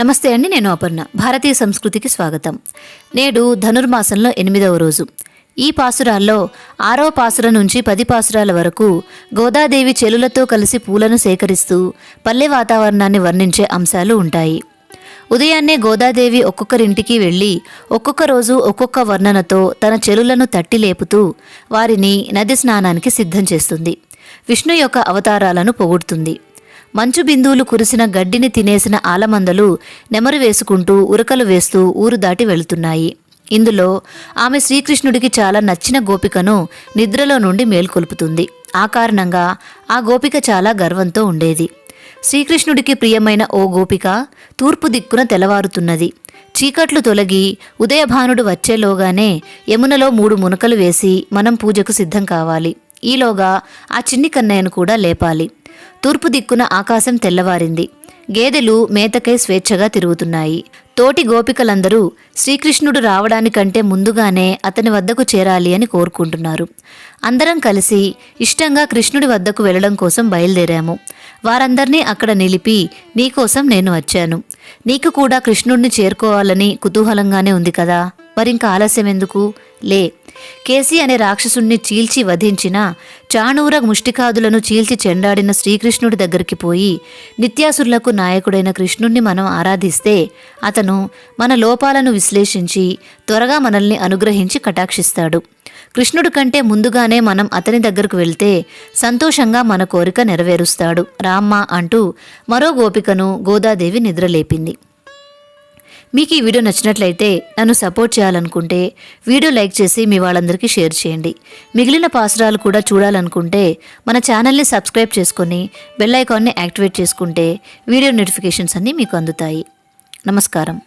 నమస్తే అండి నేను అపర్ణ. భారతీయ సంస్కృతికి స్వాగతం. నేడు ధనుర్మాసంలో ఎనిమిదవ రోజు. ఈ పాసురాల్లో ఆరో పాసుర నుంచి పది పాసురాల వరకు గోదాదేవి చెలులతో కలిసి పూలను సేకరిస్తూ పల్లె వాతావరణాన్ని వర్ణించే అంశాలు ఉంటాయి. ఉదయాన్నే గోదాదేవి ఒక్కొక్కరింటికి వెళ్ళి ఒక్కొక్క రోజు ఒక్కొక్క వర్ణనతో తన చెలులను తట్టి లేపుతూ వారిని నది స్నానానికి సిద్ధం చేస్తుంది. విష్ణు యొక్క అవతారాలను పొగుడుతుంది. మంచు బిందువులు కురిసిన గడ్డిని తినేసిన ఆలమందలు నెమరు వేసుకుంటూ ఉరకలు వేస్తూ ఊరు దాటి వెళుతున్నాయి. ఇందులో ఆమె శ్రీకృష్ణుడికి చాలా నచ్చిన గోపికను నిద్రలో నుండి మేల్కొల్పుతుంది. ఆ కారణంగా ఆ గోపిక చాలా గర్వంతో ఉండేది. శ్రీకృష్ణుడికి ప్రియమైన ఓ గోపిక తూర్పు దిక్కున తెల్లవారుతున్నది. చీకట్లు తొలగి ఉదయభానుడు వచ్చేలోగానే యమునలో మూడు మునకలు వేసి మనం పూజకు సిద్ధం కావాలి. ఈలోగా ఆ చిన్ని కన్నయ్యను కూడా లేపాలి. తూర్పు దిక్కున ఆకాశం తెల్లవారింది. గేదెలు మేతకై స్వేచ్ఛగా తిరుగుతున్నాయి. తోటి గోపికలందరూ శ్రీకృష్ణుడు రావడానికంటే ముందుగానే అతని వద్దకు చేరాలి అని కోరుకుంటున్నారు. అందరం కలిసి ఇష్టంగా కృష్ణుడి వద్దకు వెళ్ళడం కోసం బయలుదేరాము. వారందర్నీ అక్కడ నిలిపి నీకోసం నేను వచ్చాను. నీకు కూడా కృష్ణుడిని చేరుకోవాలని కుతూహలంగానే ఉంది కదా. మరింక ఆలస్యం ఎందుకు లే కేసి అనే రాక్షసుణ్ణి చీల్చి వధించిన చాణూర ముష్టికాదులను చీల్చి చెండాడిన శ్రీకృష్ణుడి దగ్గరికి పోయి నిత్యాసురులకు నాయకుడైన కృష్ణుణ్ణి మనం ఆరాధిస్తే అతను మన లోపాలను విశ్లేషించి త్వరగా మనల్ని అనుగ్రహించి కటాక్షిస్తాడు. కృష్ణుడి కంటే ముందుగానే మనం అతని దగ్గరకు వెళ్తే సంతోషంగా మన కోరిక నెరవేరుస్తాడు. రామ్మ అంటూ మరో గోపికను గోదాదేవి నిద్రలేపింది. మీకు ఈ వీడియో నచ్చినట్లయితే నన్ను సపోర్ట్ చేయాలనుకుంటే వీడియో లైక్ చేసి మీ వాళ్ళందరికీ షేర్ చేయండి. మిగిలిన పాసురాలు కూడా చూడాలనుకుంటే మన ఛానల్ని సబ్స్క్రైబ్ చేసుకొని బెల్ ఐకాన్ని యాక్టివేట్ చేసుకుంటే వీడియో నోటిఫికేషన్స్ అన్నీ మీకు అందుతాయి. నమస్కారం.